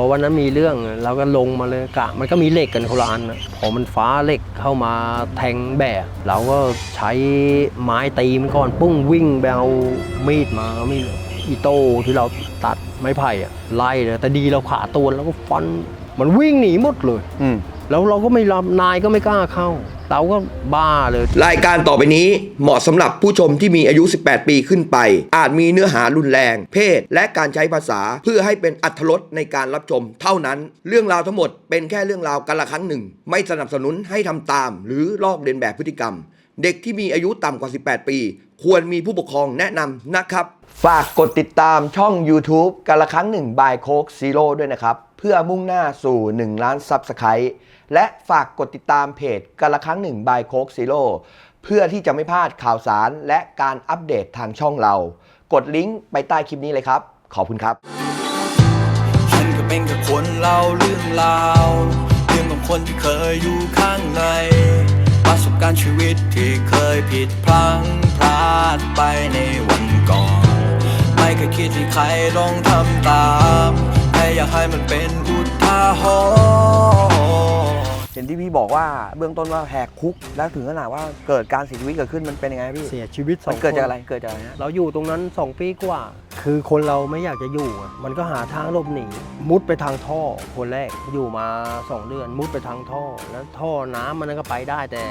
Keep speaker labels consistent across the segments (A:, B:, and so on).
A: อวันนั้นมีเรื่องเราก็ลงมาเลยกะมันก็มีเหล็กกันคนละอันนะพอมันฟ้าเหล็กเข้ามาแทงแบะเราก็ใช้ไม้ตีมันก่อนปุ้งวิ่งไปเอามีดมามีดอีโต้ที่เราตัดไม้ไผ่อะไล่เลยแต่ดีเราขาตัวแล้วก็ฟัน มันวิ่งหนีหมดเลย
B: อืม
A: แล้วเราก็ไม่รับนายก็ไม่กล้าเข้า เราก็บ้าเลย
C: รายการต่อไปนี้เหมาะสำหรับผู้ชมที่มีอายุ 18 ปีขึ้นไป อาจมีเนื้อหารุนแรง เพศ และการใช้ภาษาเพื่อให้เป็นอัธรสในการรับชม เท่านั้น เรื่องราวทั้งหมดเป็นแค่เรื่องราวกันละครั้งหนึ่ง ไม่สนับสนุนให้ทำตาม หรือลอกเลียนแบบพฤติกรรม เด็กที่มีอายุต่ำกว่า 18 ปี ควรมีผู้ปกครองแนะนำนะครับ
B: ฝากกดติดตามช่อง YouTube กันละครั้งหนึ่งบายโคกซีโร่ด้วยนะครับ เพื่อมุ่งหน้าสู่ 1 ล้านซับสไครต์และฝากกดติดตามเพจกันละครั้งหนึ่งบายโคกซีโร่เพื่อที่จะไม่พลาดข่าวสารและการอัปเดตทางช่องเรา กดลิงก์ไปใต้คลิปนี้เลยครับ ขอบคุณครับ
D: ฉันก็เป็นแค่คนเล่าเรื่องราวเรื่องของคนที่เคยอยู่ข้างใน ประสบการณ์ชีวิตที่เคยผิดพลั้งพลาดไปในวันก่อน ไม่เคยคิดที่ใครลองทำตาม อยากให้มันเป็นอุทาหรณ์
B: เห็นที่พี่บอกว่าเบื้องต้นว่าแหกคุก แล้วถึงขนาดว่าเกิดการเสียชีวิตเกิดขึ้นมันเป็นยังไงพี่
A: เสียชีวิตสอ
B: มัน
A: ง
B: เกิดจาก
A: คน
B: อะไรเกิดจากอะไรฮะ
A: เราอยู่ตรงนั้น 2 ปีกว่า คือคนเราไม่อยากจะอยู่อะมันก็หาทางหลบหนีมุดไปทางท่อคนแรกอยู่มา 2 เดือน มุดไปทางท่อ แล้วท่อน้ำมันก็ไปได้แต่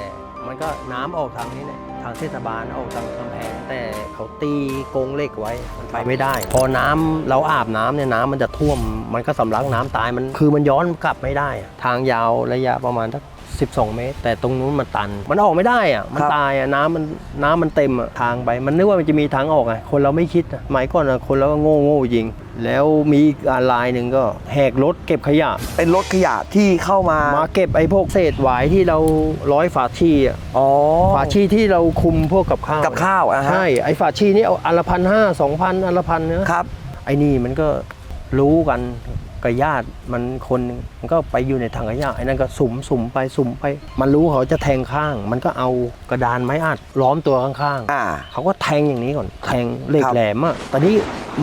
A: มันก็น้ำออกทางนี้แหละทางเทศบาลออกทางกำแพงแต่ เขาตีกรงเหล็กไว้มันไปไม่ได้ พอน้ำเราอาบน้ำเนี่ยน้ำมันจะท่วม มันก็สำลักน้ำตายมันคือมันย้อนกลับไม่ได้อะทางยาวระยะประมาณสัก 12 เมตร แต่ตรงนู้นมันตัน มันออกไม่ได้อะมัน
B: ครับ
A: ตายอะน้ำมันน้ำมันเต็มอะทางไป มันนึกว่ามันจะมีทางออกไงคนเราไม่คิดอะสมัยก่อนอะคนเราก็โง่โง่จริง แล้วมีอีกอันลายหนึ่งก็แหกรถเก็บขยะ
B: เป็นรถขยะที่เข้ามา
A: มาเก็บไอ้พวกเศษหวายที่เราร้อยฝาชีอะ
B: อ๋อ
A: ฝาชีที่เราคุมพวกกับข้าว
B: กับข้าวอะฮะ
A: ใช่ไอ้ฝาชีนี่เอาอันละพันห้าสองพันอันละพันเนื้อ
B: ครับ
A: ไอ้นี่มันก็รู้กัน กับญาติมันคนหนึ่งมันก็ไปอยู่ในถังขยะไอ้นั่นก็สุ่มสุ่มไปสุ่มไป มันรู้เขาจะแทงข้าง มันก็เอากระดานไม้อัดล้อมตัวข้าง
B: อ่า
A: ๆเขาก็แทงอย่างนี้ก่อน แทงเหล็ก
B: ครับ
A: แหลมอะตอนนี้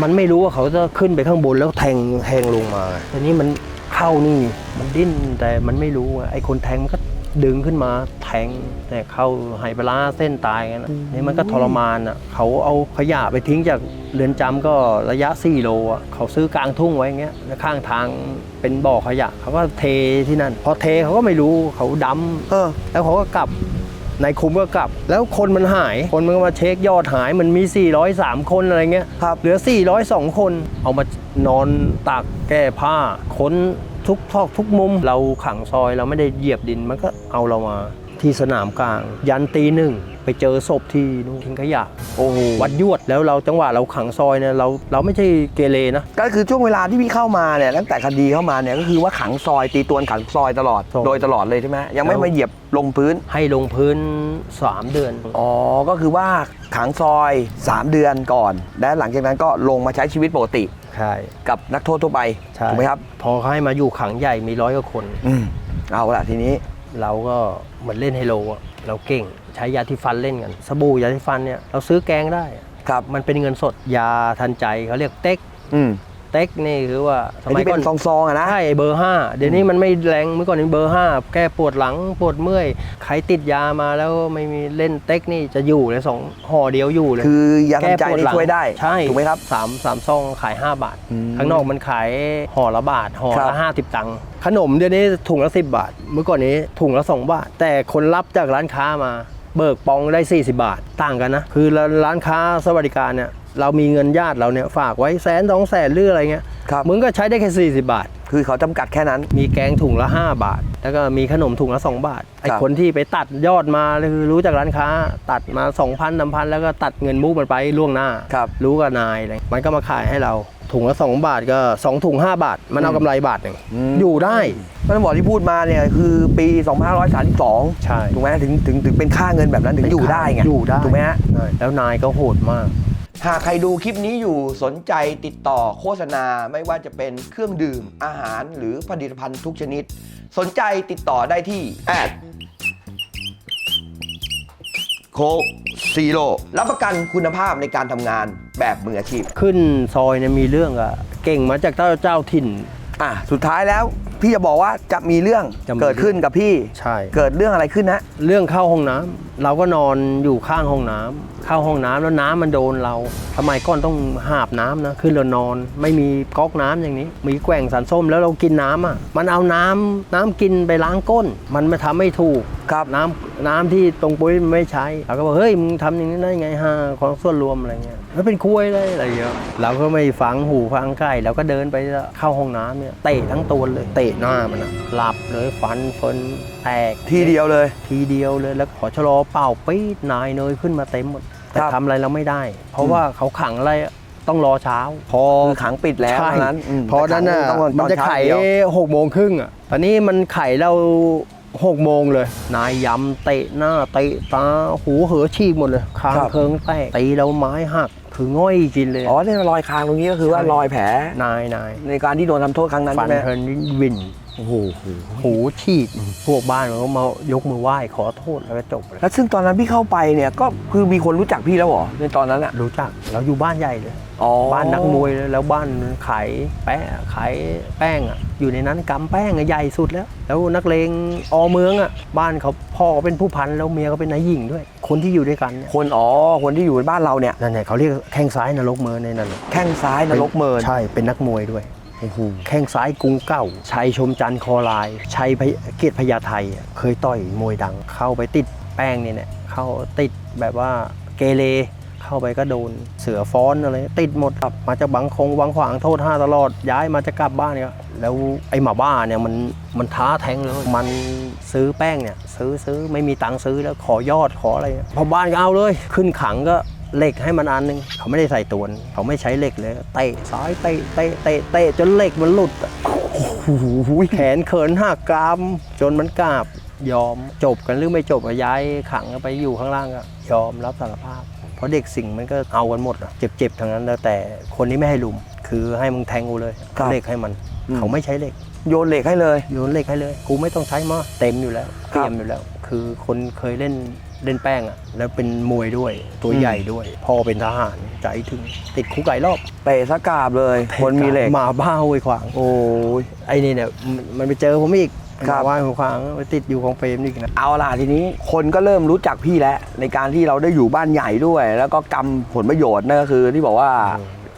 A: มันไม่รู้ว่าเขาจะขึ้นไปข้างบนแล้วแทงแทงลงมาตอนนี้มันเข้านี่มันดิ้นแต่มันไม่รู้อะไอ้คนแทงมันก็ ดึงขึ้นมาแทงแต่เข้าไหปลาร้าเส้นตายกันนะนี่มันก็ทรมานอะเขาเอาขยะไปทิ้งจากเรือนจำก็ระยะ4โลอะเขาซื้อกลางทุ่งไว้อย่างเงี้ยแล้วข้างทางเป็นบ่อขยะ เขาก็เทที่นั่น พอเทเขาก็ไม่รู้เขาดำ
B: เออ
A: แล้วเขาก็กลับนายคุมก็กลับ แล้วคนมันหาย คนมันก็มาเช็คยอดหายมันมี 403 คนอะไรเงี้ย
B: ครับ
A: เหลือ 402 คนเอามานอนตากแก้ผ้าค้น ทุกซอกทุกมุม เราขังซอยเราไม่ได้เหยียบดินมันก็เอาเรามาที่สนามกลาง ยันตีหนึ่งไปเจอศพที่นู่นทิ้งขยะ
B: โอ้โห
A: วัดยวดแล้วเราจังหวะเราขังซอยเนี่ยเราเราไม่ใช่เกเรนะ
B: ก็คือช่วงเวลาที่พี่เข้ามาเนี่ยตั้งแต่คดีเข้ามาเนี่ยก็คือว่าขังซอยตีตวนขังซอยตลอด
A: ถูก
B: โดยตลอดเลยใช่ไหมยังไม่มาเหยียบลงพื้น
A: ให้ลงพื้น 3 เดือน
B: อ๋อก็คือว่าขังซอย 3 เดือนก่อน และหลังจากนั้นก็ลงมาใช้ชีวิตปกติ
A: ใช่
B: กับนักโทษทั่วไป
A: ใช่
B: ถูกไหมครับ
A: พอเขาให้มาอยู่ขังใหญ่มีร้อยกว่าคน
B: อืมเอาละทีนี้
A: เราก็เหมือนเล่นไฮโลอะเราเก่งใช้ยาที่ฟันเล่นกันสบู่ยาที่ฟันเนี่ยเราซื้อแกงได้
B: ครับ
A: มันเป็นเงินสดยาทันใจเขาเรียกเต็ก
B: อืม
A: เต็กนี่คือว่าส
B: อัน
A: มัย
B: นี้เป็
A: ก่อน
B: นซองๆอะนะ
A: ใช่เบอร์ห้าเดี๋ยวนี้มันไม่แรงเมื่อก่อนนี้เบอร์ห้าแก้ปวดหลังปวดเมื่อยใครติดยามาแล้วไม่มีเล่นเต็กนี่จะอยู่เลยสองห่อเดียวอยู่เลย
B: คือยาทำใจ
A: แก้ปวด
B: นี่
A: หลัง
B: ช่วยได้
A: ใช่
B: ถูกไหมครับ
A: สามสามซองขาย 5 บาท
B: อืม
A: ข้างนอกมันขายห่อละบาทห่อ
B: ครั
A: ละ
B: บ
A: ห้าสิบตังค์ขนมเดี๋ยวนี้ถุงละ10บาท เมื่อก่อนนี้ถุงละ2บาท แต่คนรับจากร้านค้ามาเบิกปองได้ 40 บาท ต่างกันนะ คือร้านค้าสวัสดิการเนี่ย เรามีเงินญาติเราเนี่ยฝากไว้แสนสองแสนหรืออะไรเงี้ย
B: ครับ
A: มึงก็ใช้ได้แค่ 40 บาท
B: คือเขาจำกัดแค่นั้น
A: มีแกงถุงละ 5 บาท แล้วก็มีขนมถุงละ 2 บาท ไอ้
B: ครับ
A: คนที่ไปตัดยอดมาคือรู้จากร้านค้า ตัดมา 2,000พันพันแล้วก็ตัดเงินมุกมันไปล่วงหน้า
B: ครับ
A: รู้กับนายอะไรมันก็มาขายให้เราถุงละ 2 บาทก็ 2 ถุง 5 บาท มันเอากำไรบาทหนึ่ง
B: อืม
A: อยู่ได้
B: ท่านบอกที่พูดมาเนี่ยคือปี2532
A: ใช่
B: ถูกไหมถึงถึงถึงเป็นค่าเงินแบบนั้นถึงอยู่ได้ไง
A: อยู่ได้
B: ถูกไหมฮะ
A: ใช่แล้วนายก็โหดมาก
B: หากใครดูคลิปนี้อยู่สนใจติดต่อโฆษณาไม่ว่าจะเป็นเครื่องดื่มอาหารหรือผลิตภัณฑ์ทุกชนิด สนใจติดต่อได้ที่แอดโคซีโร่รับประกันคุณภาพในการทำงานแบบมืออาชีพ
A: ขึ้นซอยเนี่ยมีเรื่องอะเก่งมาจากเจ้าเจ้าถิ่น
B: อะ สุดท้ายแล้วพี่จะบอกว่าจะมีเรื่อง
A: จะมี
B: เกิดขึ้นกับพี่
A: ใช่
B: เกิดเรื่องอะไรขึ้นนะ
A: เรื่องเข้าห้องน้ำเราก็นอนอยู่ข้างห้องน้ำเข้าห้องน้ำแล้วน้ำมันโดนเราทำไมก้อนต้องหาบน้ำนะขึ้นเรือนอน ไม่มีก๊อกน้ำอย่างนี้ มีแกว่งสันส้มแล้วเรากินน้ำอะ มันเอาน้ำน้ำกินไปล้างก้น มันไม่ทำไม่ถูก
B: ครับ
A: น้ำน้ำที่ตรงปุ้ยมันไม่ใช้เราก็บอกเฮ้ยมึงทำอย่างนี้ได้ไงฮะของส่วนรวมอะไรเงี้ยแล้วเป็นคุยเลยอะไรเงี้ยเราก็ไม่ฟังหูฟังใกล้เราก็เดินไปเข้าห้องน้ำเนี่ยเตะทั้งตัวเลย เตะหน้ามันอะหลับเลยฟันเฟินแตก
B: ทีเดียวเลย
A: ทีเดียวเลยแล้วขอชะลอเป่าปี๊ดนายเนยขึ้นมาเต็มหมดแต่
B: ครับ
A: ทำอะไรเราไม่ได้ เพราะว่าเขาขังอะไรต้องรอเช้า พอ
B: คือขังปิดแล้ว
A: ใช่
B: เท่านั้นม
A: พอนั้นน่ะ
B: แต่ขังต้อง
A: มันจะ
B: ตอ
A: ไข
B: เช้าเดียว
A: หกโมงครึ่งอะตอนนี้มันไขเราหกโมงเลย นายยำเตะหน้าเตะตาหูเหอฉีกหมดเลยคางเคิงแตกตีเราไม้หัก คือง่อยกินเลย
B: อ๋อเนี่ยรอยคางตรงนี้ก็คือว่า
A: ใช่
B: รอยแผล
A: นายนาย
B: ในการที่โดนทำโทษครั้งนั้น
A: ฟัน
B: ใช่ไหม
A: เพลินวิน
B: โอ้โห
A: หูฉีกพวกบ้านมันก็มายกมือไหว้ขอโทษแล้วก็จบเลย
B: แล้วซึ่งตอนนั้นพี่เข้าไปเนี่ยก็คือมีคนรู้จักพี่แล้วเหรอในตอนนั้นอะ
A: รู้จักเราอยู่บ้านใหญ่เลยบ้านนักมวยเลยแล้วบ้านขายแป้งขายแป้งอะอยู่ในนั้นกำแป้งใหญ่สุดแล้ว แล้วนักเลงอเมืองอะบ้านเขาพ่อเป็นผู้พันแล้วเมียก็เป็นนายหญิงด้วย คนที่อยู่ด้วยกันเนี่ย
B: คนอ๋อคนที่อยู่ในบ้านเราเนี่ย
A: นั่นแหละเขาเรียกแข้งซ้ายนรกเมินในนั้น
B: แข้งซ้ายนรกเมิน
A: ใช่เป็นนักมวยด้วย แข้งซ้ายกรุงเก่า ชัยชมจันทร์คอลาย ชัยเกียรติพญาไทอะเคยต่อยมวยดัง เข้าไปติดแป้งเนี่ยเนี่ยเข้าติดแบบว่าเกเรเข้าไปก็โดนเสือฟ้อนอะไรติดหมดครับมาจากบังคงวังขวางโทษห้าตลอดย้ายมาจะกลับบ้านเนี่ยแล้วไอ้หมาบ้าเนี่ยมันมันท้าแทงเลยมันซื้อแป้งเนี่ยซื้อซื้อไม่มีตังค์ซื้อแล้วขอยอดขออะไรพอบ้านก็เอาเลย ขึ้นขังก็ เหล็กให้มันอันหนึง เขาไม่ได้ใส่ตวนเขาไม่ใช้เหล็กเลยเตะซ้ายเตะเตะเตะเตะจนเหล็กมันหลุดอะโอ้โหแขนเขินหักกราม จนมันกราบยอมจบกันหรือไม่จบอะย้ายขังไปอยู่ข้างล่างก็ยอมรับสารภาพ เพราะเด็กสิ่งมันก็เอากันหมดอะเจ็บๆทั้งนั้นแล้วแต่คนนี้ไม่ให้ลุม คือให้มึงแทงกูเลย
B: ครับ
A: เอาเหล็กให้มันเขาไม่ใช้เหล็ก
B: โยนเหล็กให้เลย
A: โยนเหล็กให้เลย กูไม่ต้องใช้มาเต็มอยู่แล้ว
B: ค
A: เต
B: รับ
A: รียมอยู่แล้ว คือคนเคยเล่น เล่นแป้งอะแล้วเป็นมวยด้วยตัว
B: อืม
A: ใหญ่ด้วย พ่อเป็นทหารใจถึงติดคุกหลายรอบ
B: เตะสกาบเลย คนมีเหล็ก
A: หมาบ้าห้วยขวาง
B: โอ้ย
A: ไอ้นี่เนี่ยมันมันไปเจอผมอีก
B: ครับ
A: ว่าหัวขวางไปติดอยู่ของเฟรมนี่อีกนะ
B: เอาล่ะทีนี้คนก็เริ่มรู้จักพี่แล้ว ในการที่เราได้อยู่บ้านใหญ่ด้วย แล้วก็กำผลประโยชน์นั่นก็คือที่บอกว่า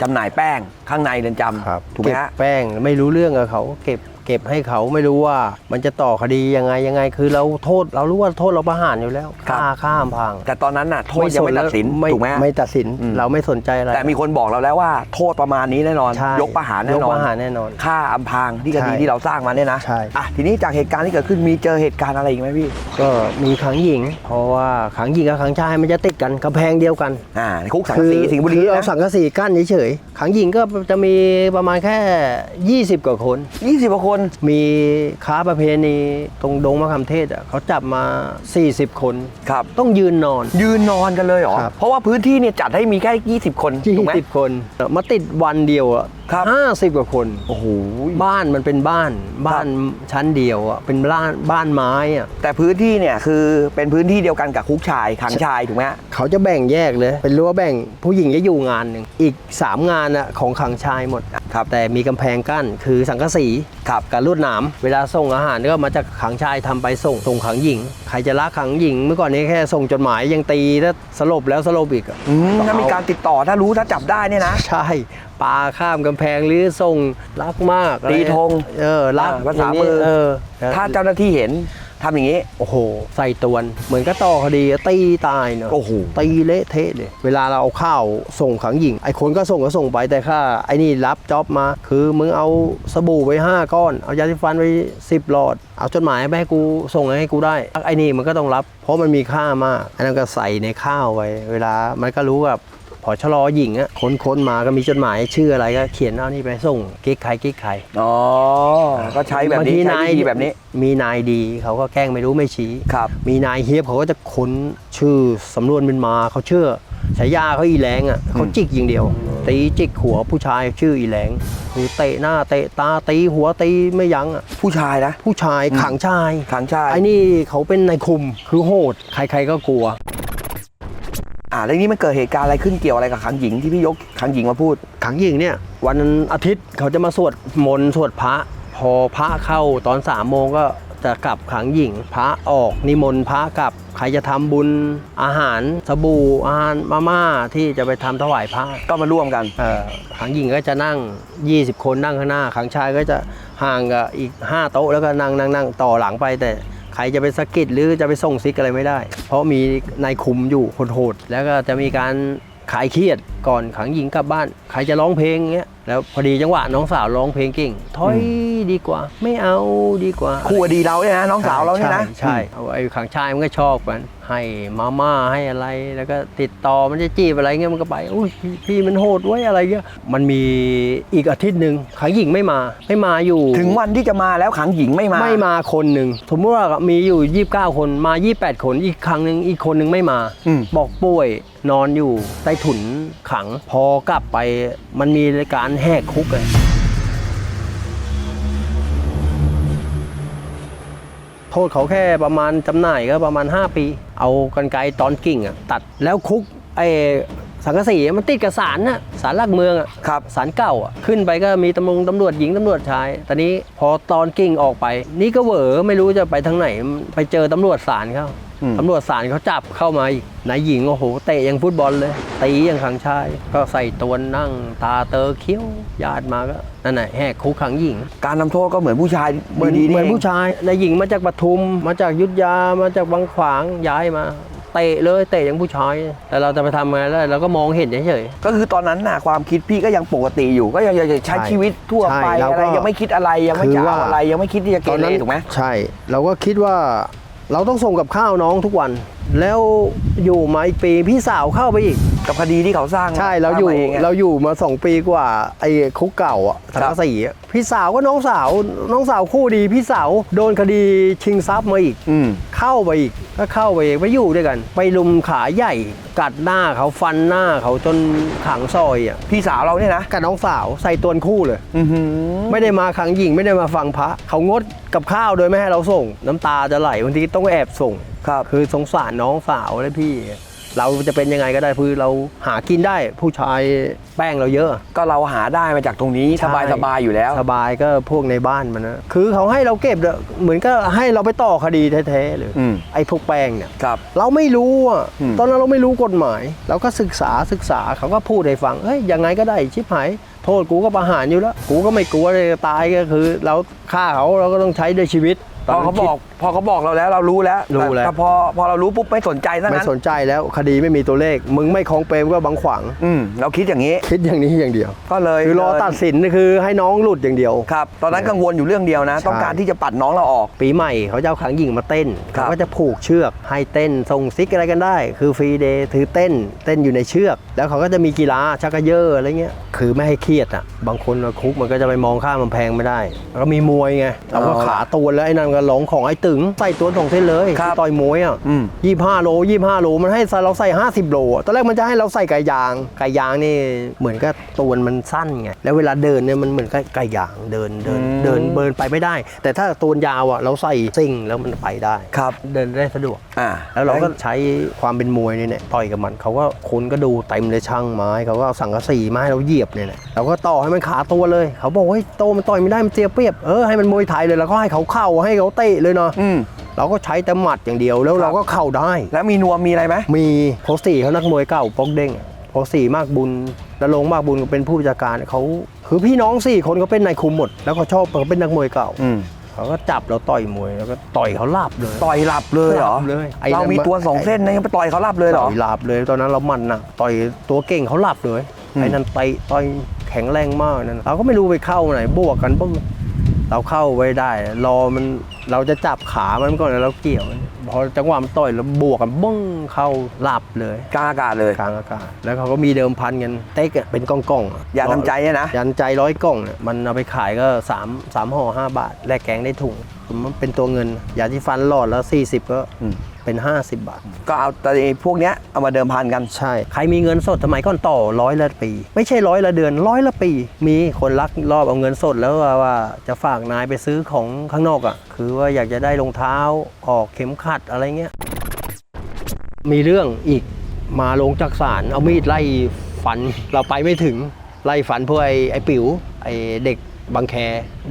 B: จำหน่ายแป้งข้างในเรือนจำถูกไหม
A: เก็บ
B: ฮะ
A: แป้งไม่รู้เรื่องกับเขาเก็บ เก็บให้เขาไม่รู้ว่ามันจะต่อคดียังไงยังไง คือเราโทษเรารู้ว่าโทษเราประหารอยู่แล้ว
B: ครับ
A: ฆ่าข้ามพัง
B: แต่ตอนนั้นน่ะโทษยังไม่ตัดสิน
A: ไม่
B: ถูกไหมฮะ
A: ไม่ตัดสิน
B: อืม
A: เราไม่สนใจอะไร
B: แต่มีคนบอกเราแล้วว่าโทษประมาณนี้แน่นอน
A: ใช่
B: ยกประหารแน่
A: ย
B: น
A: ก
B: อ
A: ป
B: น
A: ระหารแน่นอน
B: ฆ่าอำพรางที่คดี
A: ใช่
B: ที่เราสร้างมาเนี่ยนะ
A: ใช่
B: อะทีนี้จากเหตุการณ์ที่เกิดขึ้นมีเจอเหตุการณ์อะไรอีกไหมพี่
A: ก็มีขังหญิง เพราะว่าขังหญิงกับขังชายมันจะติดกันกำแพงเดียวกัน
B: อ่าในคุกสังกะสีสิงห์บุรี
A: คือเอา
B: นะ
A: สังกะสีกั้นเฉยๆขังหญิงก็จะมีประมาณแค่ 20 กว่าคน
B: ยี่สิบกว่าคน
A: มีค้าประเพณีตรงดงมะขามเทศอะเขาจับมา 40 คน
B: ครับ
A: ต้องยืนนอน
B: ยืนนอนกันเลยเหรอ
A: ครับ
B: เพราะว่าพื้นที่เนี่ยจัดให้มีแค่ 20 คนถูกไหม
A: 20 คน มาติดวันเดียวอะ
B: ครับ
A: ห้าสิบกว่าคน
B: โอ้โห
A: บ้านมันเป็นบ้านบ้านชั้นเดียวอะเป็นบ้านบ้านไม้อะ
B: แต่พื้นที่เนี่ยคือเป็นพื้นที่เดียวกันกับคุกชายขังชายถูกไหมฮะ
A: เขาจะแบ่งแยกเลยเป็นรั้วแบ่งผู้หญิงจะอยู่งานหนึ่งอีก 3 งานอะของขังชายหมด
B: ครับ
A: แต่มีกำแพงกั้นคือสังกะสี
B: ครับ
A: กับลวดหนามเวลาส่งอาหารก็มาจากขังชายทำไปส่งส่งขังหญิงใครจะรักขังหญิง เมื่อก่อนนี้แค่ส่งจดหมายยังตีถ้าสลบแล้วสลบอีกอะ
B: อืมถ้ามีการติดต่อถ้ารู้ถ้าจับได้เนี่ยนะ
A: ใช่ ปาข้ามกำแพงหรือส่งรักมากอะไร
B: ตีธง
A: เออรัก
B: อ่าภาษา
A: ย่งนี้
B: มือ
A: เออ
B: ถ้าเจ้าหน้าที่เห็นทำอย่างนี้
A: โอ้โห ใส่ตวน เหมือนก็ต่อคดีตีตายเนอะ
B: โอ้โห
A: ตีเละเทะเลยเวลาเราเอาข้าวส่งขังหญิง ไอ้คนก็ส่งก็ส่งไปแต่ค่าไอ้นี่รับจ็อบมา คือมึงเอาสบู่ไปห้าก้อน เอายาสีฟันไปสิบหลอด เอาจดหมายไปให้กูส่งให้กูได้ ไอ้นี่มันก็ต้องรับ เพราะมันมีค่ามากอันนั้นก็ใส่ในข้าวไว้ เวลามันก็รู้แบบพ อชะลอหญิงอะคนค้นมาก็มีจดหมายชื่ออะไรก็เขียนเอานี่ไปส่งกิ๊กใครกิ๊กใคร
B: อ๋อ ก็ใช้แบบนี้า
A: งที
B: ใช้วิธีแบบนี้
A: มีนายดีเขาก็แกล้งไม่รู้ไม่ชี้
B: ครับ
A: มีนายเฮียบเขาก็จะค้นชื่อสำนวนเป็นมาเขาเชื่อฉายาเขาอีแรงอะเขาจิกอย่างเดียว ตีจิกหัวผู้ชายชื่ออีแรงคือเตะหน้าเตะตาตีหัวตีไม่ยั้งอะ
B: ผู้ชายนะ
A: ผู้ชายขังชาย
B: ขังชาย
A: ไอ้นี่เขาเป็นนายคุมคือโหด ใครๆก็กลัว
B: ออ่าแล้วนี้มันเกิดเหตุการณ์อะไรขึ้นเกี่ยวอะไรกับขังหญิงที่พี่ยกขังหญิงมาพูด
A: ขังหญิงเนี่ยวันอาทิตย์เขาจะมาสวดมนต์สวดพระ พอพระเข้าตอนสามโมงก็จะกลับขังหญิง พระออกนิมนต์พระกลับใครจะทำบุญอาหารสบู่อาหารมาม่าที่จะไปทำถวายพระ
B: ก็มาร่วมกัน
A: เอ่อขังหญิงก็จะนั่ง 20 คนนั่งข้างหน้าขังชายก็จะห่างกับอีก 5 โต๊ะแล้วก็นั่งนั่งนั่งต่อหลังไปแต่ ใครจะไปสะกิดหรือจะไปส่งซิกอะไรไม่ได้ เพราะมีนายคุมอยู่โหดๆแล้วก็จะมีการขายเครียดก่อนขังหญิงกลับบ้าน ใครจะร้องเพลงเงี้ยแล้วพอดีจังหวะน้องสาวร้องเพลงเก่งถอยดีกว่า ไม่เอาดีกว่า
B: คู่อดีเราเนี่ยนะน้องสาวเราเนี่ยนะ
A: ใช่ใช่เอาไอ้ขังชายมันก็ชอบกัน ให้มาม่าให้อะไรแล้วก็ติดต่อมันจะจีบอะไรเงี้ยมันก็ไปอุ้ยพี่พี่มันโหดไว้ยอะไรเงี้ยมันมีอีกอาทิตย์หนึ่งขังหญิงไม่มาไม่มาอยู่
B: ถึงวันที่จะมาแล้วขังหญิงไม่มา
A: ไม่มาคนหนึ่งสมมติว่ามีอยู่ 29 คนมา 28 คนอีกครั้งหนึ่งอีกคนหนึ่งไม่มา
B: อืม
A: บอกป่วยนอนอยู่ใต้ถุนขัง พอกลับไปมันมีการแหกคุกเลยโทษเขาแค่ประมาณจำหน่ายก็ประมาณ 5 ปี เอากันไกรตอนกิ่งอะตัดแล้วคุกไอ้สังกะสีมันติดกับสารน่ะสารหลักเมืองอะ
B: ครับ
A: สารเก่าอะขึ้นไปก็มีตำรวจตำรวจหญิงตำรวจชายตอนนี้พอตอนกิ่งออกไป นี่ก็เหวอไม่รู้จะไปทางไหนไปเจอตำรวจศาลเขา
B: อืม
A: ตำรวจศาลเขาจับเข้ามาอีกนายหญิงโอ้โหเตะอยังฟุตบอลเลย ตีอย่างขังชาย ก็ใส่ตัวนั่ง ตาเตอเขี้ยวญาติมาก็นั่นแหละแหกคุกขังหญิง
B: การทำโทษก็เหมือนผู้ชาย
A: เหมือน
B: ดีๆ
A: เหมือน
B: ง
A: ผู้ชายนายหญิงมาจากปทุม มาจากยุทธยามาจากบางขวางย้ายมาเตะเลยเตะอย่างผู้ชายแต่เราจะไปทำไงได้เราก็มองเห็นเฉย
B: ก็คือตอนนั้นน่ะความคิดพี่ก็ยังปกติอยู่ ก็ยังยังใช้
A: ใช่
B: ชีวิตทั่วไป
A: ใช่แล้ว
B: อะไร
A: ก็
B: ยังไม่คิดอะไรยังไม่
A: คือ
B: จะเอา
A: ว่า
B: อะไรยังไม่คิดที่จะ
A: ๆ
B: เกเรถูกไหม
A: ใช่ เราก็คิดว่า เราต้องส่งกับข้าวน้องทุกวัน แล้วอยู่มาอีกปีพี่สาวเข้าไปอีก
B: กับคดีที่เขาสร้าง
A: ใช่เราอยู่
B: สงมงะ
A: เราอยู่มาสองปีกว่าไอ้คุกเก่าอะสัง
B: ครั
A: กะ
B: บ
A: สีอะพี่สาวก็น้องสาวน้องสาวคู่ดีพี่สาวโดนคดีชิงทรัพย์มาอีก
B: อืม
A: เข้าไปอีกก็เข้าไปอีกไปอยู่ด้วยกัน ไปลุมขาใหญ่กัดหน้าเขาฟันหน้าเขาจนขังซอยอะ
B: พี่สาวเราเนี่ยนะ
A: กับน้องสาวใส่ตัวนคู่เลย
B: อือหือ
A: ไม่ได้มาขังหญิงไม่ได้มาฟังพระ เขางดกับข้าวโดยไม่ให้เราส่ง น้ำตาจะไหลบางทีต้องแอบส่ง
B: ครับ
A: คือสงสารน้องสาวและพี่ เราจะเป็นยังไงก็ได้คือเราหากินได้ผู้ชายแป้งเราเยอะ
B: ก็เราหาได้มาจากตรงนี้สบายสบายๆอยู่แล้ว
A: สบายก็พวกในบ้านมันนะคือเขาให้เราเก็บอะเหมือนก็ให้เราไปต่อคดีแท้ๆเลย
B: อืม
A: ไอ้พวกแป้งเนี่ย
B: ครับ
A: เราไม่รู้อะ
B: อืม
A: ตอนนั้นเราไม่รู้กฎหมาย เราก็ศึกษาศึกษาเขาก็พูดให้ฟังเฮ้ยยังไงก็ได้ชิบหายโทษกูก็ประหารอยู่แล้ว กูก็ไม่กลัวเลยตายก็คือ เราฆ่าเขาเราก็ต้องใช้ด้วยชีวิต
B: พอเขาบอกพอเขาบอกเราแล้วเรารู้แล้ว
A: รู้แล้ว
B: แต่พอพอเรารู้ปุ๊บไม่สนใจซะ
A: ไม่
B: งั้น
A: สนใจแล้วคดีไม่มีตัวเลข มึงไม่คลองเปรมก็บังขวาง
B: อืมเราคิดอย่างนี้
A: คิดอย่างนี้อย่างเดียว
B: ก็เลย
A: คือรอตัดสินนี่คือให้น้องหลุดอย่างเดียว
B: ครับ ตอนนั้นกังวลอยู่เรื่องเดียวนะ
A: ใช่
B: ต้องการที่จะปัดน้องเราออก
A: ปีใหม่เขาจะเอาขังหญิงมาเต้น
B: ครับ
A: เขาก็จะผูกเชือกให้เต้นส่งซิกอะไรกันได้ คือฟรีเดย์ถือเต้นเต้นอยู่ในเชือก แล้วเขาก็จะมีกีฬาชักกระเยอะอะไรเงี้ยคือไม่ให้เครียดอะบางคนมาคุกมันก็จะไปมองข้ามกำแพงไม่ได้แล้วก็มีมวยไงเราก็ขาตัวแล้วไอ้นั่นก็หลงของไอ้ตึงใส่ตัวสองเส้นเลย
B: ครับ
A: ต่อยมวยอะ
B: อืม
A: ยี่ห้าโลยี่ห้าโลมันให้เราใส่50โลอะตอนแรกมันจะให้เราใส่ไก่ยางไก่ยางนี่เหมือนกับตัวมันสั้นไงแล้วเวลาเดินเนี่ยมันเหมือนกับไก่ยางเดินเดิน
B: อืม
A: เดินเบินไปไม่ได้ แต่ถ้าตัวยาวอะเราใส่ซิ่งแล้วมันไปได้
B: ครับ
A: เดินได้สะดวก
B: อ่า
A: แล้วเราก็ใช้ความเป็นมวยเนี่ยแหละต่อยกับมันเขาก็คนก็ดูเต็มเลยช่างไม้เขาก็เอาสังกะสีมาให้เราเหยียบเนี่ยแหละเราก็ต่อให้มันขาตัวเลย เขาบอกว่าเฮ้ยโตมันต่อยไม่ได้มันเสียเปรียบเออให้มันมวยไทยเลยแล้วก็ให้เขาเข้าให้เขาเตะเลยเนาะ
B: อืม
A: เราก็ใช้แต่หมัดอย่างเดียวแล้ว
B: ครับ
A: เราก็เข้าได้
B: แล้วมีนวมมีอะไรไหม
A: มีโพสตีเขานักมวยเก่าปอกเด้งโพสตีมากบุญนรงค์มากบุญเป็นผู้จัดการเขาคือพี่น้องสี่คนเขาเป็นนายคุมหมด แล้วเขาชอบเขาเป็นนักมวยเก่า
B: อืม
A: เขาก็จับเราต่อยมวยแล้วก็ต่อยเขาลาบเลย
B: ต่อยหลับเลยเหรอ
A: หลับเลยไอ้
B: เรา
A: นั่น
B: มีตัวสองเส้นนะยังไปต่อยเขาหลับเลยเหรอ
A: ต่อยลาบเลยตอนนั้นเรามันนะต่อยตัวเก่งเขาหลับเลย
B: อืม
A: ไอ้นั่นไตต่อยแข็งแรงมากนั่นเราก็ไม่รู้ไปเข้าไหนบวกกันปุ๊บเราเข้าไว้ได้ รอมัน เราจะจับขามันก่อนแล้วเราเกี่ยว พอจังหวะมันต่อยแล้วบวกกันบึ้งเข้าหลับเลย
B: กลางอากาศเลย
A: กลางอากาศ แล้วเขาก็มีเดิมพันกันเต็กอะเป็นกล่องๆอะ
B: อย่าทำใจเนี่ยนะ
A: ยันใจร้อยกล่องเนี่ยมันเอาไปขายก็3ามสามห่อห้าบาทแลกแกงได้ถุงมันเป็นตัวเงินยาที่ฟันหลอดแล้ว 40 ก็
B: อืม
A: เป็น 50 บาท
B: ก็เอาแต่ไอ้พวกเนี้ยเอามาเดิมพันกัน
A: ใช่ ใครมีเงินสดสมัยก่อนต่อร้อยละปี ไม่ใช่ร้อยละเดือนร้อยละปี มีคนรักรอบเอาเงินสดแล้วว่าว่าจะฝากนายไปซื้อของข้างนอกอะ คือว่าอยากจะได้รองเท้าออกเข็มขัดอะไรเงี้ย มีเรื่องอีกมาลงจากศาลเอามีดไล่ฟันเราไปไม่ถึงไล่ฟันพวกไอ้ไอ้ปิ๋วไอ้เด็กบางแค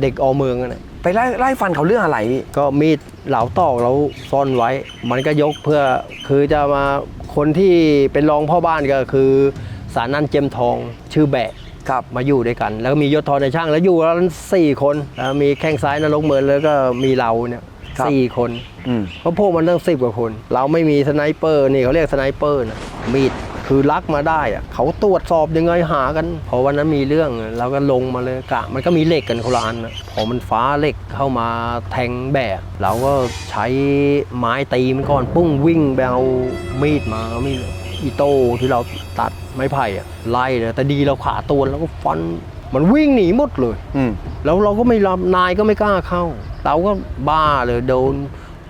A: เด็กอเมืองนั่นน่ะ
B: ไปไล่ไล่ฟันเขาเรื่องอะไรพี่
A: ก็มีด เหลาตอกเราซ่อนไว้ มันก็ยกเพื่อคือจะมาคนที่เป็นรองพ่อบ้านก็คือสารนันเจยมทองชื่อแบะ
B: ครับ
A: มาอยู่ด้วยกัน แล้วก็มียศทอในช่างแล้วอยู่กันสี่คนแล้วมีแข้งซ้ายนรกเหมือนแล้วก็มีเราเนี่ย
B: ครับ
A: สี่คน
B: อืม
A: เพราะพวกมันตั้งสิบกว่าคน เราไม่มีสไนเปอร์นี่เขาเรียกสไนเปอร์นะมีด คือลักมาได้อะเขาตรวจสอบยังไงหากันพอวันนั้นมีเรื่องเราก็ลงมาเลยกะมันก็มีเหล็กกันคนละอันนะพอมันฟ้าเหล็กเข้ามาแทงแบกเราก็ใช้ไม้ตีมันก่อนปุ้งวิ่งไปเอามีดมาเอามีดอีโต้ที่เราตัดไม้ไผ่อะไล่เลยแต่ดีเราขาตัวแล้วก็ฟันมันวิ่งหนีหมดเลย
B: อืม
A: แล้วเราก็ไม่รับนายก็ไม่กล้าเข้า เราก็บ้าเลยโดน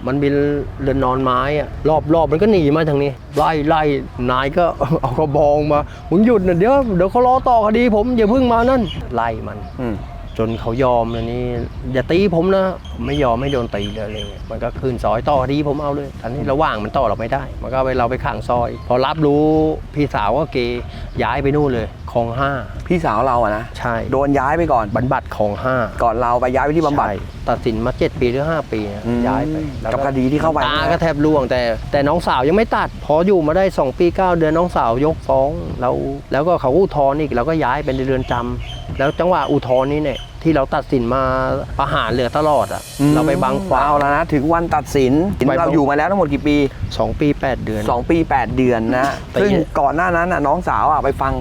A: มันเป็นเรือนนอนไม้อะรอบรอบมันก็หนีมาทางนี้ ไล่ไล่นายก็เอากระบองมามึงหยุดนะเดี๋ยวเดี๋ยวเขาล้อต่อคดีผมอย่าเพิ่งมานั่นไล่มัน
B: อืม
A: จนเขายอมอันนี้ อย่าตีผมนะ ไม่ยอมไม่โดนตีเลยอะไรเงี้ยมันก็คืนซอยต่อคดีผมเอาเลยทันนี้ระหว่างมันต่อเราไม่ได้ มันก็เอาไปเราไปขังซอย พอรับรู้พี่สาวก็เกย้ายไปนู่นเลยคลองห้า
B: พี่สาวเราอะนะ
A: ใช่
B: โดนย้ายไปก่อน
A: บรรบัดคลองห้า
B: ก่อนเราไปย้ายไปที่บำบัด
A: ใช่ตัดสินมาเจ็ดปีหรือห้าปีนะ
B: อืม
A: ย้ายไปแล้ว
B: กับคดีที่เข้าไป
A: ตาก็แทบร่วงแต่แต่น้องสาวยังไม่ตัด พออยู่มาได้2ปี9เดือนน้องสาวยกฟ้องแล้วแล้วก็เขาอุทธรณ์อีกเราก็ย้ายเป็นเรือนจำแล้วจังหวะอุทธรณ์นี้เนี่ย ที่เราตัดสินมาประหารเหลือตลอดอะ
B: อืม
A: เราไปบังขวา
B: เอาแล้วนะถึงวันตัดสิน
A: ไป
B: เราอยู่มาแล้วทั้งหมดกี่ปี
A: สองปี 8 เดือน
B: 2 ปี 8 เดือนนะ
A: แต่
B: ซึ่ง
A: เนี่ย
B: ก่อนหน้านั้นน่ะน้องสาวอะไปฟัง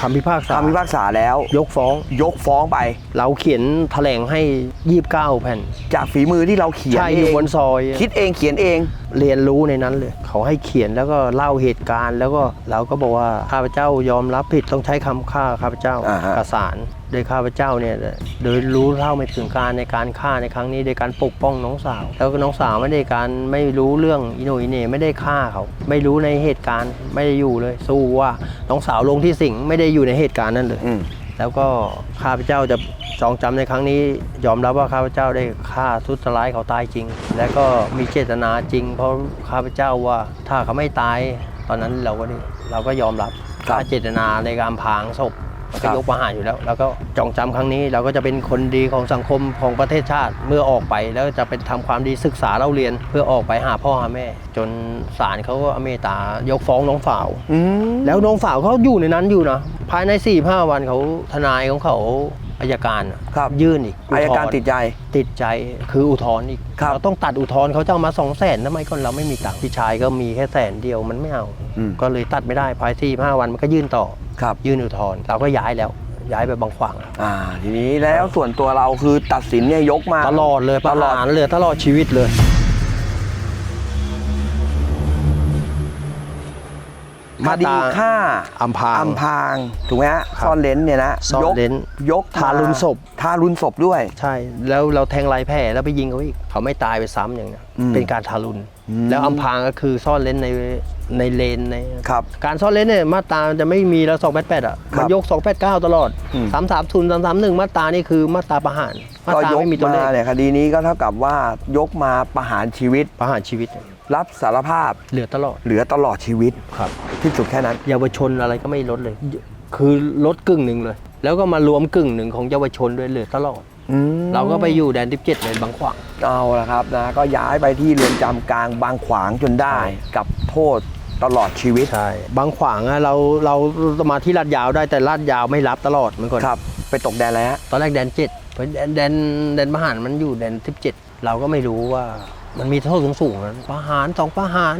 A: คำพิพากษา
B: คำพิพากษาแล้ว
A: ยกฟ้อง
B: ยกฟ้องไป
A: เราเขียนแถลงให้ 29 แผ่น
B: จากฝีมือที่เราเขียน
A: ใช่
B: เอ
A: อยู่
B: ง
A: บนซอย
B: คิดเองเขียนเอง
A: เรียนรู้ในนั้นเลย เขาให้เขียนแล้วก็เล่าเหตุการณ์ แล้วก็เราก็บอกว่าข้าพเจ้ายอมรับผิดต้องใช้คำฆ่าข้าพเจ้า
B: อ่าฮะ
A: กสารโดยข้าพเจ้าเนี่ยโดยรู้เท่าไม่ถึงการในการฆ่าในครั้งนี้โดยการปกป้องน้องสาว แล้วก็น้องสาวไม่ได้การไม่รู้เรื่องอิโหนอิเหน่ไม่ได้ฆ่าเขา ไม่รู้ในเหตุการณ์ไม่ได้อยู่เลยสู้ว่าน้องสาวลงที่สิงห์ไม่ได้อยู่ในเหตุการณ์นั้นเลย
B: อืม
A: แล้วก็ข้าพเจ้าจะจองจำในครั้งนี้ ยอมรับว่าข้าพเจ้าได้ฆ่าทุตร้ายเขาตายจริง และก็มีเจตนาจริง เพราะข้าพเจ้าว่าถ้าเขาไม่ตาย ตอนนั้นเราก็เราก็ยอมรับ
B: ครับ
A: ค่าเจตนาในการพางศพ มัน
B: ครั
A: ก็
B: บ
A: ยกประหารอยู่แล้ว แล้วก็จองจำครั้งนี้ เราก็จะเป็นคนดีของสังคมของประเทศชาติเมื่อออกไปแล้วจะเป็นทำความดีศึกษาเราเรียนเพื่อออกไปหาพ่อหาแม่ จนศาลเขาก็อเมตตายกฟ้องน้องสาว
B: อืม
A: แล้วน้องสาวเขาอยู่ในนั้นอยู่นะภายใน4ี่ห้าวันเขาทนายของเขาอายการอะ
B: ครับ
A: ยื่นอีก
B: อายการ
A: อุทธณ์
B: ติดใจ
A: ติดใจคืออุทธรณ์อีก
B: ครับ
A: เราต้องตัดอุทธรณ์เขาจะเอามาสองแสนทำไมก่อนเราไม่มีตังค์พี่ชายก็มีแค่แสนเดียวมันไม่เอา
B: อืม
A: ก็เลยตัดไม่ได้ภายที่ห้าวันมันก็ยื่นต่อ
B: ครับ
A: ยื่นอุทธรณ์เราก็ย้ายแล้วย้ายไปบางขวาง
B: อ่า ทีนี้แล้วส่วนตัวเราคือตัดสินเนี่ยยกมา
A: ตลอดเลยประ
B: ตลอด
A: หารเลยตลอดชีวิตเลย
B: คดีฆ่า
A: อำพราง
B: อำพรางถูกไหมฮะ
A: ครับ
B: ซ่อนเลนเนี่ยนะ
A: ซ่อน
B: ยก
A: เร้น
B: ยก
A: ทารุณศพ
B: ทารุณศพด้วย
A: ใช่ แล้วเราแทงลายแผลแล้วไปยิงเขาอีกเขาไม่ตายไปซ้ำอย่างเนี้ย
B: อืม
A: เป็นการทารุณ
B: อืม
A: แล้วอำพรางก็คือซ่อนเล้นใน ในเลนใน
B: ครับ
A: การซ่อนเล้นเนี่ยมาตราจะไม่มีแล้ว288อะ
B: ครั
A: มั
B: บ
A: นยก289ตลอด
B: อืม
A: 330 331มาตรานี่คือมาตราประหารมา
B: ก็
A: ตราย
B: ก
A: ไม่มีตัว
B: มา
A: เลข
B: เนี่ยคดีนี้ก็เท่ากับว่ายกมาประหารชีวิต
A: ประหารชีวิต
B: รับสารภาพ
A: เหลือตลอด
B: เหลือตลอดชีวิต
A: ครับ
B: ที่สุดแค่นั้น
A: เยาวชนอะไรก็ไม่ลดเลย คือลดกึ่งหนึ่งเลย แล้วก็มารวมกึ่งหนึ่งของเยาวชนด้วยเหลือตลอด
B: อืม
A: เราก็ไปอยู่แดน17เลยบางขวาง
B: เอาละครับนะก็ย้ายไปที่เรือนจำกลางบางขวางจนได้
A: ใช่
B: กับโทษ ตลอดชีวิต
A: ใช่ บางขวางอะเราเรามาที่ลาดยาวได้แต่ลาดยาวไม่รับตลอดเหมือนกัน
B: ครับ ไปตกแดนแล้ว
A: ตอนแรกแดนเจ็ดเพราะแดนแดนแดนประหารมันอยู่แดนสิบเจ็ดเราก็ไม่รู้ว่ามันมีโทษสูงสูงๆนั้นประหารสองประหาร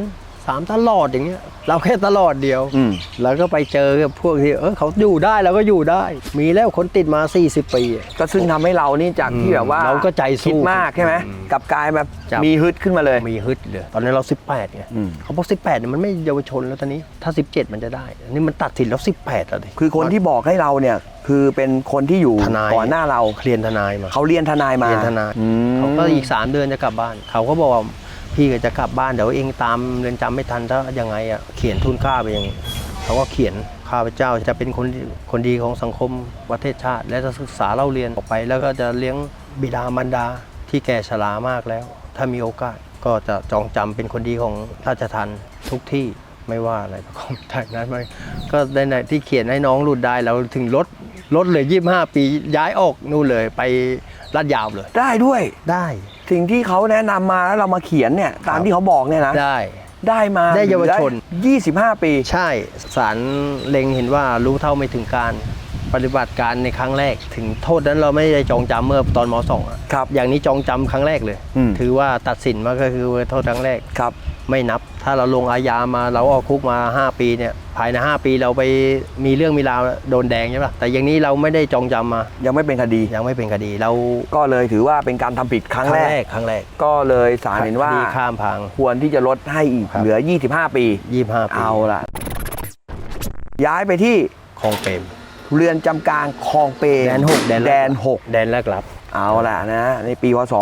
A: สามตลอดอย่างเงี้ยเราแค่ตลอดเดียว
B: อืม
A: แล้วก็ไปเจอกับพวกที่เออเขาอยู่ได้เราก็อยู่ได้ มีแล้วคนติดมา 40 ปีอะ
B: ก็ซึ่งทำให้เรานี่จากที่แบบว่า
A: เราก็ใจสู้
B: คิดมากใช่ไหม
A: อืม
B: กลับกลายมา
A: จับ
B: มีฮึดขึ้นมาเลย
A: มีฮึดเลยตอนนี้เรา 18ไง
B: อืม
A: เขาบอก18เนี่ยมันไม่เยาวชนแล้วตอนนี้ถ้า 17 มันจะได้อันนี่มันตัดสินแล้ว18แล้วดิ
B: คือคนที่บอกให้เราเนี่ยคือเป็นคนที่อยู่
A: ทนาย
B: ก่อนหน้าเรา
A: เรียนทนายมา
B: เขาเรียนทนายมา
A: เรียนทนาย
B: อืม
A: เขาก็อีก 3 เดือนจะกลับบ้าน เขาก็บอกว่า พี่ก็จะกลับบ้านเดี๋ยวเองตามเรือนจำไม่ทันถ้ายังไงอะเขียนทุนค่าไปอย่างนี้เขาก็เขียนข้าพเจ้าจะเป็นคนดีคนดีของสังคมประเทศชาติ และจะศึกษาเล่าเรียนออกไป แล้วก็จะเลี้ยงบิดามารดาที่แก่ชรามากแล้ว ถ้ามีโอกาสก็จะจองจำเป็นคนดีของราชทันทุกที่ไม่ว่าอะไรประกอบจากนั้นมันก็ในในที่เขียนให้น้องหลุดได้เราถึงลดลดเลยยี่ห้าปีย้ายออกนู่นเลยไปลาดยาวเลย
B: ได้ด้วย
A: ได้
B: สิ่งที่เขาแนะนำมาแล้วเรามาเขียนเนี่ยตามที่เขาบอกเนี่ยนะ
A: ได้
B: ได้มา
A: ได้เยาวชน
B: 25 ปี
A: ใช่ศาลเล็งเห็นว่ารู้เท่าไม่ถึงการปฏิบัติการในครั้งแรก ถึงโทษนั้นเราไม่ได้จองจำเมื่อตอนมสองอะ
B: ครับ
A: อย่างนี้จองจำครั้งแรกเลย
B: อืม
A: ถือว่าตัดสินมาก็คือโทษครั้งแรก
B: ครับ
A: ไม่นับ ถ้าเราลงอาญามาเราออกคุกมา 5 ปีเนี่ยภายใน 5 ปีเราไปมีเรื่องมีราวโดนแดงใช่ปะแต่อย่างนี้เราไม่ได้จองจำมา
B: ยังไม่เป็นคดี
A: ยังไม่เป็นคดีเรา
B: ก็เลยถือว่าเป็นการทำผิดครั้งแรก
A: ครั้งแรก
B: ก็เลยศาลเห็นว่า
A: คดีข้ามพัง
B: ควรที่จะลดให้อีก
A: ครับ
B: เหลือ 25 ปี
A: 25 ปี
B: เอาล่ะ ย้ายไปที่
A: คลองเปรม
B: เรือนจำกลางคลองเปรม
A: แดนหกแดน
B: แดนหก
A: แดนแรกรับ
B: เอาล่ะนะในปีพศ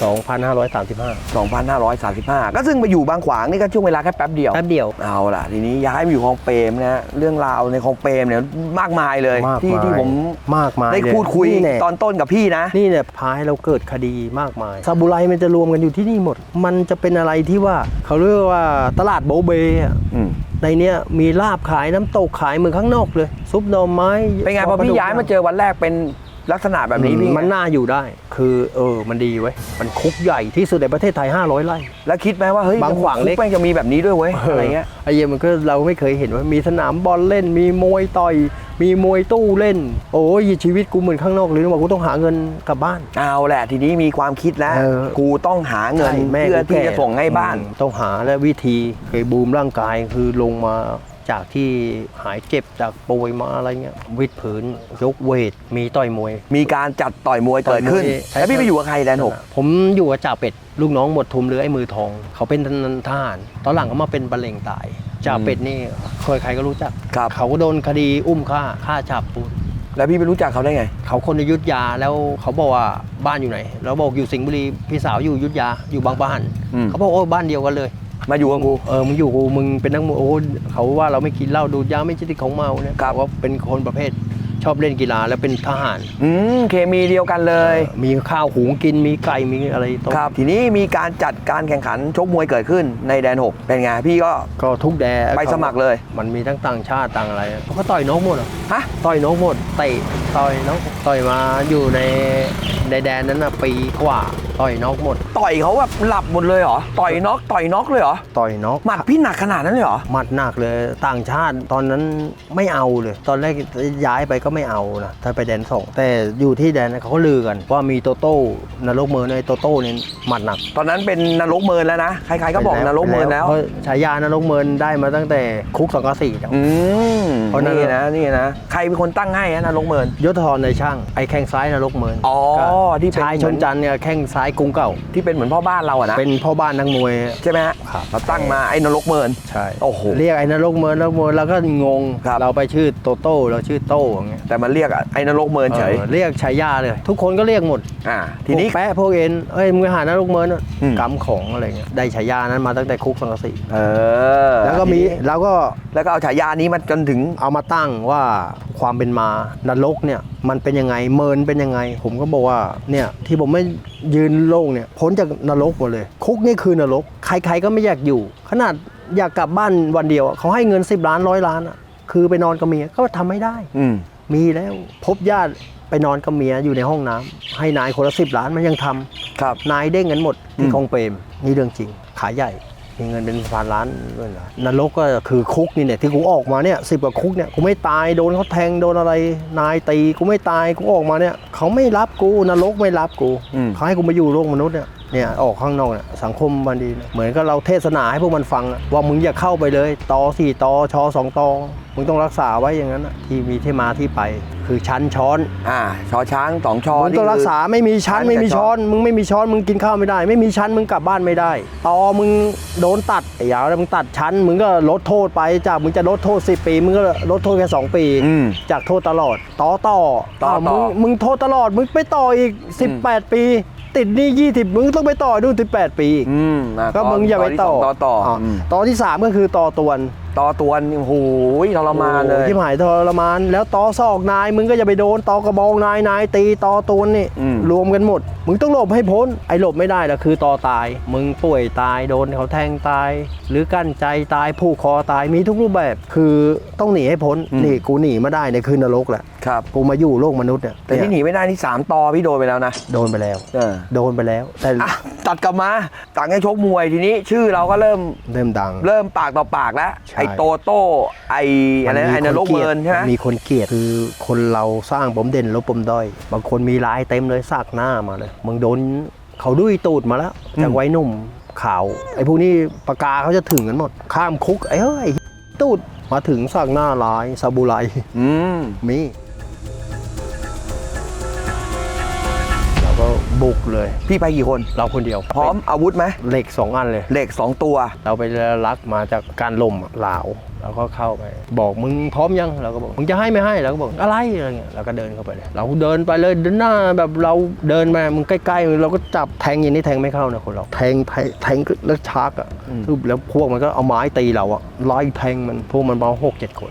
A: 2535
B: 2535 ก็ซึ่งไปอยู่บางขวางนี่ก็ช่วงเวลาแค่แป๊บเดียว
A: แป๊บเดียว
B: เอาล่ะ ทีนี้ย้ายมาอยู่คลองเปรมนะเรื่องราวในคลองเปรมเนี่ยมากมายเลย
A: มาก
B: ที่
A: มาย
B: ที่ผม
A: มากมาย
B: ได้
A: เลย
B: พูดคุย
A: นี่แน่
B: ตอนต้นกับพี่นะ
A: นี่เนี่ยพาให้เราเกิดคดีมากมายซาบูไรมันจะรวมกันอยู่ที่นี่หมด มันจะเป็นอะไรที่ว่าเขาเรียกว่าตลาดโบเบอะ
B: อืม
A: ในเนี้ยมีลาบขายน้ำตกขายเหมือนข้างนอกเลย ซุปหน่อไม้
B: เป็นไงพอพี่ย้ายมาเจอวันแรกเป็น ลักษณะแบบนี้พี่
A: มันน่าอยู่ได้ คือเออมันดีเว้ยมันคุกใหญ่ที่สุดในประเทศไทย 500ไร่
B: แล้วคิดไหมว่าเฮ้ย
A: บางขวางเล็ก
B: คุแม่งจะมีแบบนี้ด้วยเว้ยอะไรเงี้ย
A: ไอ้เหี้ยมันก็เราไม่เคยเห็นว่ามีสนามบอลเล่น มีมวยต่อยมีมวยตู้เล่น โอ้ยชีวิตกูเหมือนข้างนอกเลยนะว่ากูต้องหาเงินกลับบ้าน
B: เอาแหละทีนี้มีความคิดแล้ว
A: เออ
B: กูต้องหาเงิน
A: ใช่แม่
B: เพื่อ
A: กู
B: ที่
A: แก่
B: จะส่งให้บ้าน
A: อืมต้องหาและวิธีเคยบูมร่างกายคือลงมา จากที่หายเจ็บจากป่วยมาอะไรเงี้ยวิดผืนยกเวทมีต่อยมวย
B: มีการจัดต่อยมวยเกิดขึ้น
A: ต่อยมวย
B: แล้วพี่ไปอยู่กับใครแดนหก
A: ผมอยู่กับจ่าเป็ดลูกน้องหมดทุมเรือไอ้มือทอง เขาเป็นทหารตอนหลังเขามาเป็นบรรเลงตายจ่าเป็ดนี่เคยใครก็รู้จัก
B: ครับ
A: เขาก็โดนคดีอุ้มฆ่าฆ่าจับปูน
B: แล้วพี่ไปรู้จักเขาได้ไง
A: เขาคนในยุทธยาแล้วเขาบอกว่าบ้านอยู่ไหนเราบอกอยู่สิงห์บุรีพี่สาวอยู่อยุทธยาอยู่บางปะหัน
B: อืม
A: เขาบอกโอ้บ้านเดียวกันเลย
B: มาอยู่กับกู
A: เออมึงอยู่กูมึงเป็นนักมวยโอ้เขาว่าเราไม่กินเหล้าดูดยาไม่ใช่ที่ของเมาเนี่ย
B: ครับ
A: เขาว่าเป็นคนประเภทชอบเล่นกีฬาแล้วเป็นทหาร
B: อืมเคมีเดียวกันเลย
A: มีข้าวหุงกินมีไก่มีอะไรโต๊ะ
B: ครับ ทีนี้มีการจัดการแข่งขันชกมวยเกิดขึ้นในแดนหกเป็นไงพี่ก็
A: ก็ทุกแดน
B: ไปสมัครเลย
A: มันมีทั้งต่างชาติต่างอะไรเขาก็ต่อยนกหมดอะ
B: ฮะ
A: ต่อยนกหมดเตะต่อยนกต่อยมาอยู่ในในแดนนั้นนะปีกว่า ต่อยนกหมด
B: ต่อยเขาแบบหลับหมดเลยเหรอ ต่อยน็อกต่อยน็อกเลยเหรอ
A: ต่อยนก
B: หมัดพี่หนักขนาดนั้นเลยเหรอ
A: หมัดหนักเลยต่างชาติตอนนั้นไม่เอาเลย ตอนแรกย้ายไปก็ไม่เอานะถ้าไปแดนสองแต่อยู่ที่แดนนั้นเขาก็ลือกันว่ามีโตโต้นรกเมอในโตโต้เนี่ยหมัดหนัก
B: ตอนนั้นเป็นนรกเมินแล้วนะใครๆก็บอกนรกเมินแล้ว
A: เพราะฉายานรกเมินได้มาตั้งแต่คุกสังกะสีแล้ว
B: อืม
A: เพราะนรก
B: นี่นะนี่นะใครเป็นคนตั้งให้นะนรกเมิน
A: ยศธรในช่างไอ้แข้งซ้ายนรกเมิน
B: อ๋อ
A: ก็
B: ที่เป็น
A: ชายชนจันทร์เนี่ยแข้งซ้ายกรุงเก่า
B: ที่เป็นเหมือนพ่อบ้านเราอะนะ
A: เป็นพ่อบ้านนักมวย
B: ใช่ไหมฮะ
A: ครับ
B: เราตั้งมาไอ้นรกเมิน
A: ใช่
B: โอ้โห
A: เรียกไอ้นรกเมินนรกเมินแล้วก็งง
B: ครับ
A: เราไปชื่อโตโต้เราชื่อโต้อย่างเงี้ย
B: แต่มันเรียกไอ้นรกเมินเฉย
A: ออเรียกฉายาเลย ทุกคนก็เรียกหมด
B: อ่าทีนี้
A: พวกแปะพวกเอ็นเอ้ยมึงไปหานรกเมินอะ
B: อืม
A: กำของอะไรเงี้ยได้ฉายานั้นมาตั้งแต่คุกสังกะสี
B: เออ
A: แล้วก็มี
B: ทีนี้
A: แล้วก็
B: แล้วก็เอาฉายานี้มาจนถึง
A: เอามาตั้งว่าความเป็นมานรกเนี่ยมันเป็นยังไงเมินเป็นยังไง ผมก็บอกว่าเนี่ยที่ผมไม่ยืนโล่งเนี่ยพ้นจากนรกหมดเลย คุกนี่คือนรก ใครๆก็ไม่อยากอยู่ ขนาดอยากกลับบ้านวันเดียวอะเขาให้เงิน10ล้านร้อยล้านอะคือไปนอนกับเมียก็ทำไม่ได้
B: อืม
A: มีแล้วพบญาติไปนอนกับเมียอยู่ในห้องน้ำให้นายคนละสิบล้านมันยังทำ
B: ครับ
A: นายเด้งกันหมด
B: อื
A: ที่
B: ม
A: คลองเปรมนี่เรื่องจริงขายใหญ่ มีเงินเป็นพันล้านด้วยนะนรกก็คือคุกนี่เนี่ยที่กูออกมาเนี่ยสิบกว่าคุกเนี่ยกูไม่ตายโดนเขาแทงโดนอะไรนายตีกูไม่ตายกูออกมาเนี่ยเขาไม่รับกูนรกไม่รับกู
B: อืม
A: เขาให้กูมาอยู่โลกมนุษย์เนี่ยเนี่ยออกข้างนอกเนี่ยสังคมมันดีนะเหมือนกับเราเทศนาให้พวกมันฟังอะว่ามึงอย่าเข้าไปเลยตอสี่ตอชอสองตอมึงต้องรักษาไว้อย่างนั้นอะที่มีที่มาที่ไป คือชั้นช้อน
B: อ่าชอช้างสองชอ
A: มึงต้องรักษาไม่มีชั้น
B: ชั้น
A: ไม่มี
B: กับช้
A: ช้
B: อ
A: อนนมึงไม่มีช้อนมึงกินข้าวไม่ได้ ไม่มีชั้นมึงกลับบ้านไม่ได้ตอมึงโดนตัดไอ้ยาวแล้วมึงตัดชั้นมึงก็ลดโทษไปจากมึงจะลดโทษ10ปีมึงก็ลดโทษแค่2ปี
B: อืม
A: จากโทษตลอดต่อต่อ
B: ต่อา
A: ว
B: ต่อ
A: มึงมึงโทษตลอดมึงไปต่ออีก 18 ปี ติดหนี่20มึงต้องไปต่อดู18 ปีอีก
B: อืมอะ
A: ก็มึงอย่าไปต่อ
B: ที่สงต่อต่อ
A: อ๋อ
B: อืม
A: ต่อที่ 3 ก็คือต่อตวน
B: ต่อตัวนี่โอ้โหทรมานเลย
A: ที่หายทรมาน แล้วตอซอกนายมึงก็จะไปโดนตอกระบองนายนายตีตอตูนนี่
B: อืม
A: รวมกันหมด มึงต้องหลบให้พ้นไอ้หลบไม่ได้ละคือตอตาย มึงป่วยตายโดนเขาแทงตาย หรือกั้นใจตายผูกคอตายมีทุกรูปแบบ คือต้องหนีให้พ้นนี่กูหนีมาได้ในคืนนรกแหละ
B: ครับ
A: กูมาอยู่โลกมนุษย์เนี่ย
B: แต่ที่หนีไม่ได้นี่สามต่อพี่โดนไปแล้วนะ
A: โดนไปแล้ว
B: เออ
A: โดนไปแล้ว แต่
B: อะตัดกลับมาต่างให้ชกมวยทีนี้ ชื่อเราก็เริ่ม
A: เริ่มดัง
B: เริ่มปากต่อปากแล้ว
A: ใช่
B: ไอ้โตโต้ไอ้อะไรนะไอ้นรกเมินใช่ไหม
A: มีคนเกลียดคือคนเราสร้างผมเด่นลบผมด้อย บางคนมีลายเต็มเลยสักหน้ามาเลยมึงโดนเขาดุยตูดมาแล้วจากวัยหนุ่มขาวไอ้พวกนี้ปากกาเขาจะถึงกันหมด ข้ามคุกไอ้เฮ้ยตูดมาถึงสักหน้าลายซาบูไร
B: อืม
A: มี บุกเลย
B: พี่ไปกี่คน
A: เราคนเดียว
B: พร้อมอาวุธไหม
A: เหล็กสองอันเลย
B: เหล็กสองตัว
A: เราไปรักมาจากการลมอะลาวเราก็เข้าไป บอกมึงพร้อมยังเราก็บอกมึงจะให้ไม่ให้เราก็บอกอะไรอะไรเงี้ยเราก็เดินเข้าไปเลย เราเดินไปเลยเดินหน้าแบบเราเดินมามึงใกล้ๆเราก็จับแทงอย่างนี้แทงไม่เข้านะคนเราแทงแทงแทงแล้วชักอะทุบแล้วพวกมันก็เอาไม้ตีเราอะไล่แทงมันพวกมันมาหกเจ็ดคน